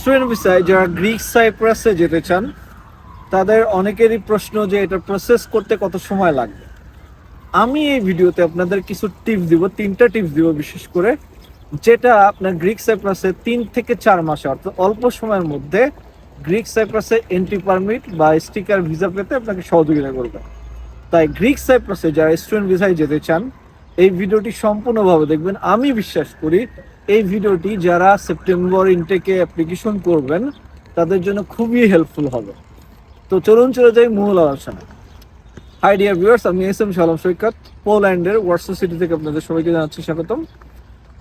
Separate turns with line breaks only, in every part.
Student ভিসায় যারা Greek সাইপ্রাসে যেতে চান, তাদের অনেকেরই প্রশ্ন যে এটা প্রসেস করতে কত সময় লাগবে। আমি এই ভিডিওতে আপনাদের কিছু টিপস দিব, তিনটা টিপস দিব বিশেষ করে, যেটা আপনার গ্রিক সাইপ্রাসে তিন থেকে চার মাসে, অর্থাৎ অল্প সময়ের মধ্যে গ্রিক সাইপ্রাসে এন্ট্রি পারমিট বা স্টিকার ভিসা পেতে আপনাকে সহযোগিতা করবে। তাই গ্রিক সাইপ্রাসে যারা স্টুডেন্ট ভিসায় যেতে চান, এই ভিডিওটি সম্পূর্ণভাবে দেখবেন। আমি বিশ্বাস করি এই ভিডিওটি যারা সেপ্টেম্বর ইনটেকে অ্যাপ্লিকেশন করবেন, তাদের জন্য খুবই হেল্পফুল হবে। তো চলুন চলে যাই মূল আলোচনা হাই ডিয়ার ভিউয়ার্স আমি এস এম সালাম সৈকত, পোল্যান্ডের ওয়ার্সো সিটি থেকে আপনাদের সবাইকে জানাচ্ছি স্বাগতম।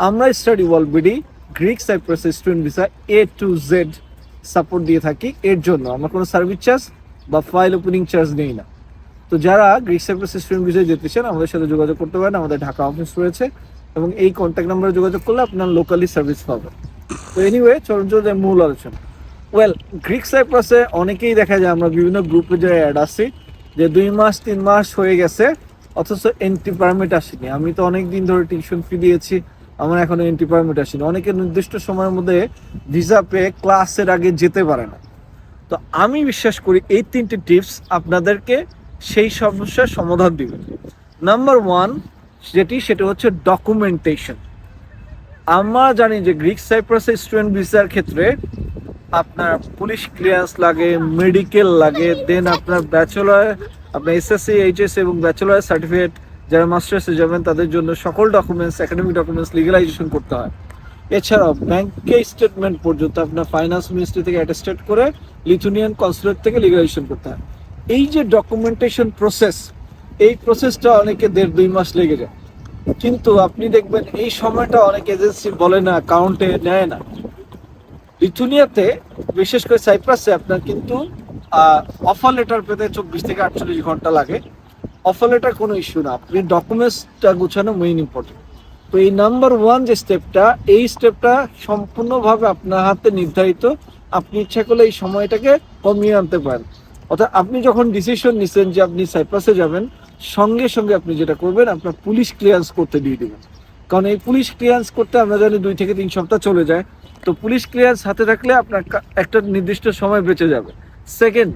আমরা study world BD Greek Cyprus student visa A to Z support দিয়ে থাকি এর জন্য। আমরা কোনো সার্ভিস চার্জ বা ফাইল ওপেনিং চার্জ নেই না। তো যারা গ্রিক সাইপ্রাস স্টুডেন্ট ভিসায় যেতে চান, আমাদের সাথে যোগাযোগ করতে পারেন। আমাদের ঢাকা অফিস রয়েছে। এবং এই কন্ট্যাক্ট নাম্বারে যোগাযোগ করলে আপনার লোকালি সার্ভিস পাবেন তো এনিওয়ে চলুন চলে মূল আলোচনা। ওয়েল গ্রিক সাইপ্রাসে অনেকেই দেখা যায়, আমরা বিভিন্ন গ্রুপে যে অ্যাড আছি যে দুই মাস, তিন মাস হয়ে গেছে, অথচ এন্ট্রি পারমিট আসেনি। আমি তো অনেক দিন ধরে টিউশন ফি দিয়েছি, আমার এখনও এন্ট্রি পারমিট আসেনি। অনেকে নির্দিষ্ট সময়ের মধ্যে ভিসা পেয়ে ক্লাসের আগে যেতে পারে না। তো আমি বিশ্বাস করি এই তিনটে টিপস আপনাদেরকে সেই সমস্যার সমাধান দিবে। নাম্বার ওয়ান যেটি সেটা হচ্ছে ডকুমেন্টেশন আমরা জানি যে গ্রিক সাইপ্রাসের স্টুডেন্ট ভিসার ক্ষেত্রে আপনার পুলিশ ক্লিয়ারেন্স লাগে মেডিকেল লাগে দেন আপনার ব্যাচেলর আপনার এসএসসি এইচএস এবং ব্যাচেলর সার্টিফিকেট যারা মাস্টার্সে যাবেন, তাদের জন্য সকল ডকুমেন্টস একাডেমিক ডকুমেন্টস লিগালাইজেশন করতে হয়। এছাড়াও ব্যাংকে স্টেটমেন্ট পর্যন্ত আপনার ফাইন্যান্স মিনিস্ট্রি থেকে অ্যাটেস্টেড করে লিথুনিয়ান কনসুলেট থেকে লিগালাইজেশন করতে হয়। এই যে ডকুমেন্টেশন প্রসেস এই প্রসেসটা অনেকে দেড় দুই মাস লেগে যায়। কিন্তু আপনি দেখবেন এই সময়টা অনেক এজেন্সি বলে না কাউন্টে নেয় না। লিথুনিয়াতে, বিশেষ করে সাইপ্রাসে আপনার কিন্তু অফার লেটার পেতে চব্বিশ থেকে আটচল্লিশ ঘণ্টা লাগে। অফার লেটার কোনো ইস্যু না। আপনি ডকুমেন্টসটা গুছানো মেইন ইম্পর্টেন্ট তো এই নাম্বার ওয়ান যে স্টেপটা এই স্টেপটা সম্পূর্ণভাবে আপনার হাতে নির্ধারিত। আপনি ইচ্ছা করলে এই সময়টাকে কমিয়ে আনতে পারেন। অর্থাৎ আপনি যখন ডিসিশন নিছেন যে আপনি সাইপ্রাসে যাবেন সঙ্গে সঙ্গে আপনি যেটা করবেন, আপনার পুলিশ ক্লিয়ারেন্স করতে দিয়ে দেবেন। কারণ এই পুলিশ ক্লিয়ারেন্স করতে আমরা জানি দুই থেকে তিন সপ্তাহ চলে যায়। তো পুলিশ ক্লিয়ারেন্স হাতে রাখলে আপনার একটা নির্দিষ্ট সময় বেঁচে যাবে। সেকেন্ড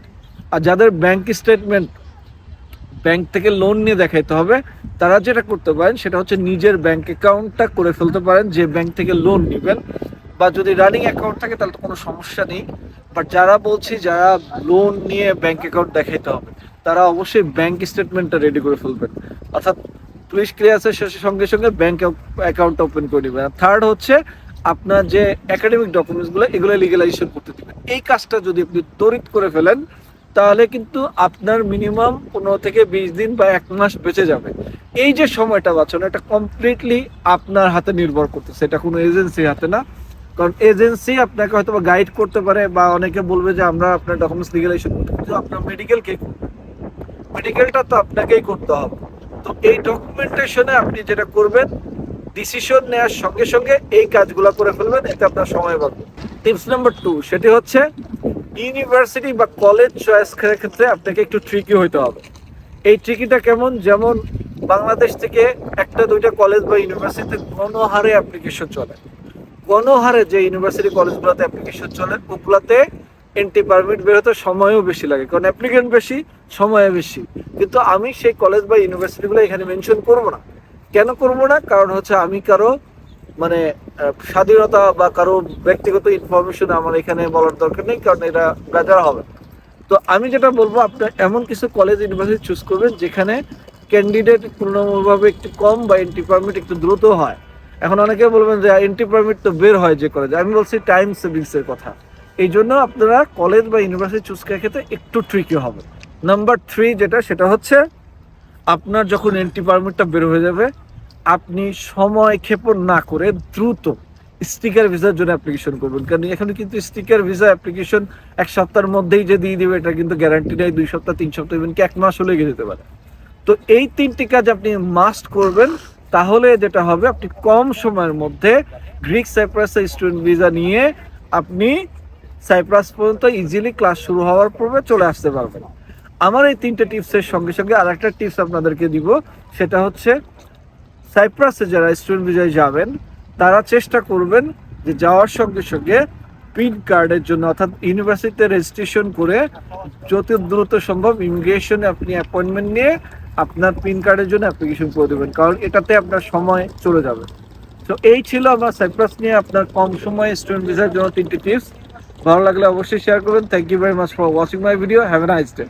আর যাদের ব্যাংক স্টেটমেন্ট ব্যাংক থেকে লোন নিয়ে দেখাইতে হবে, তারা যেটা করতে পারেন, সেটা হচ্ছে নিজের ব্যাংক অ্যাকাউন্টটা করে ফেলতে পারেন, যে ব্যাংক থেকে লোন নেবেন। বা যদি রানিং অ্যাকাউন্ট থাকে, তাহলে তো কোনো সমস্যা নেই। বাট যারা বলছি, যারা লোন নিয়ে ব্যাংক অ্যাকাউন্ট দেখাইতে হবে তারা অবশ্যই ব্যাংক স্টেটমেন্টটা রেডি করে ফেলবেন অর্থাৎ পুলিশ ক্লিয়ারেন্সের শেষে সঙ্গে সঙ্গে ব্যাংক অ্যাকাউন্টটা ওপেন করে নেবেন থার্ড হচ্ছে, আপনার যে একাডেমিক ডকুমেন্টসগুলো এগুলো লিগালাইজেশন করতে দিবেন এই কাজটা যদি আপনি তড়িৎ করে ফেলেন, তাহলে কিন্তু আপনার মিনিমাম পনেরো থেকে বিশ দিন বা এক মাস বেঁচে যাবে। এই যে সময়টা বাঁচানো এটা কমপ্লিটলি আপনার হাতে নির্ভর করতেছে। এটা কোনো এজেন্সির হাতে না। কারণ এজেন্সি আপনাকে হয়তো গাইড করতে পারে বা অনেকে বলবে যে, আমরা আপনার ডকুমেন্টস লিগালাইজেশন করতে আপনার মেডিকেল কে মেডিকেলটা তো আপনাকেই করতে হবে। তো এই ডকুমেন্টেশনে আপনি যেটা করবেন ডিসিশন নেওয়ার সঙ্গে সঙ্গে এই কাজগুলো করে ফেলবেন, এতে আপনার সময় বাঁচবে। টিপস নাম্বার টু সেটি হচ্ছে ইউনিভার্সিটি বা কলেজ চয়েস ক্ষেত্রে আপনাকে একটু ট্রিকি হইতে হবে। এই ট্রিকিটা কেমন? যেমন বাংলাদেশ থেকে একটা, দুইটা কলেজ বা ইউনিভার্সিটিতে গণহারে অ্যাপ্লিকেশন চলে। গণহারে যে ইউনিভার্সিটি কলেজগুলোতে অ্যাপ্লিকেশন চলে, ওগুলাতে এন্ট্রি পারমিট বেরোতে সময়ও বেশি লাগে। কারণ অ্যাপ্লিকেন্ট বেশি সময় বেশি। কিন্তু আমি সেই কলেজ বা ইউনিভার্সিটিগুলো এখানে মেনশন করব না। কেন করব না? কারণ হচ্ছে আমি কারও মানে স্বাধীনতা বা কারও ব্যক্তিগত ইনফরমেশন আমার এখানে বলার দরকার নেই, কারণ এটা বেজার হবে। তো আমি যেটা বলব, আপনার এমন কিছু কলেজ ইউনিভার্সিটি চুজ করবেন, যেখানে ক্যান্ডিডেট তুলনামূলকভাবে একটু কম বা এন্ট্রি পারমিট একটু দ্রুত হয়। এখন অনেকে বলবেন যে এন্ট্রি পারমিট তো বের হয় যে কলেজে আমি বলছি টাইম সেভিংস এর কথা। এই জন্য আপনারা কলেজ বা ইউনিভার্সিটি চুজ করার ক্ষেত্রে একটু ট্রিকি হবে। নাম্বার থ্রি যেটা, সেটা হচ্ছে আপনার যখন এন্ট্রি পারমিটটা বের হয়ে যাবে, আপনি সময় ক্ষেপণ না করে দ্রুত স্টিকার ভিসার জন্য অ্যাপ্লিকেশন করবেন। কারণ এখানে কিন্তু স্টিকার ভিসা অ্যাপ্লিকেশন এক সপ্তাহের মধ্যেই যে দিয়ে দেবে, এটা কিন্তু গ্যারান্টি নেই, দুই সপ্তাহ, তিন সপ্তাহ ইভেন কি এক মাস হলে গিয়ে যেতে পারে। তো এই তিনটি কাজ আপনি মাস্ট করবেন, তাহলে যেটা হবে, আপনি কম সময়ের মধ্যে গ্রিক সাইপ্রাসের স্টুডেন্ট ভিসা নিয়ে আপনি সাইপ্রাস পর্যন্ত ইজিলি ক্লাস শুরু হওয়ার পূর্বে চলে আসতে পারবেন। আমার এই তিনটে টিপসের সঙ্গে সঙ্গে আর একটা টিপস আপনাদেরকে দিব, সেটা হচ্ছে সাইপ্রাসে যারা স্টুডেন্ট ভিসায় যাবেন, তারা চেষ্টা করবেন যে যাওয়ার সঙ্গে সঙ্গে পিন কার্ডের জন্য, অর্থাৎ ইউনিভার্সিটিতে রেজিস্ট্রেশন করে যত দ্রুত সম্ভব ইমিগ্রেশনে আপনি অ্যাপয়েন্টমেন্ট নিয়ে আপনার পিন কার্ডের জন্য অ্যাপ্লিকেশন করে দেবেন, কারণ এটাতে আপনার সময় চলে যাবে। তো এই ছিল আমার সাইপ্রাস নিয়ে আপনার কম সময়ে স্টুডেন্ট ভিসার জন্য তিনটি টিপস। ভালো লাগলে অবশ্যই শেয়ার করবেন। Thank you very much for watching my video have a nice day